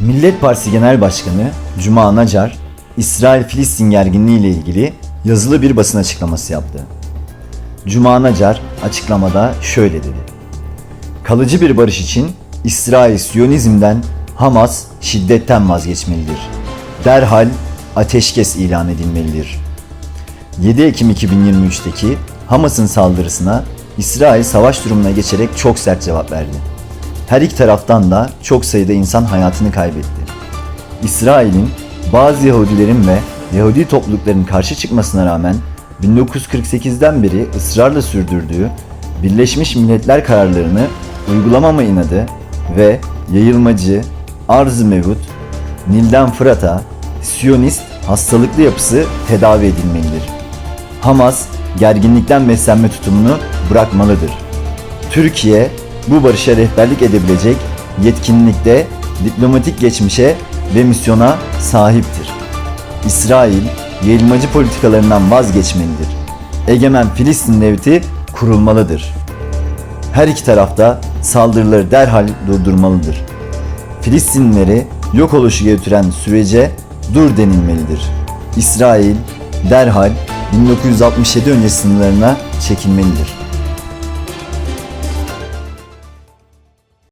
Millet Partisi Genel Başkanı Cuma Nacar, İsrail-Filistin gerginliği ile ilgili yazılı bir basın açıklaması yaptı. Cuma Nacar açıklamada şöyle dedi. Kalıcı bir barış için İsrail Siyonizm'den, Hamas şiddetten vazgeçmelidir. Derhal ateşkes ilan edilmelidir. 7 Ekim 2023'teki Hamas'ın saldırısına İsrail savaş durumuna geçerek çok sert cevap verdi. Her iki taraftan da çok sayıda insan hayatını kaybetti. İsrail'in bazı Yahudilerin ve Yahudi toplulukların karşı çıkmasına rağmen 1948'den beri ısrarla sürdürdüğü Birleşmiş Milletler kararlarını uygulamama inadı ve yayılmacı, arz-ı mevut, Nil'den Fırat'a, Siyonist hastalıklı yapısı tedavi edilmelidir. Hamas gerginlikten beslenme tutumunu bırakmalıdır. Türkiye bu barışa rehberlik edebilecek yetkinlikte, diplomatik geçmişe ve misyona sahiptir. İsrail yayılmacı politikalarından vazgeçmelidir. Egemen Filistin devleti kurulmalıdır. Her iki tarafta saldırıları derhal durdurmalıdır. Filistinlileri yok oluşu götüren sürece dur denilmelidir. İsrail derhal 1967 öncesi sınırlarına çekilmelidir.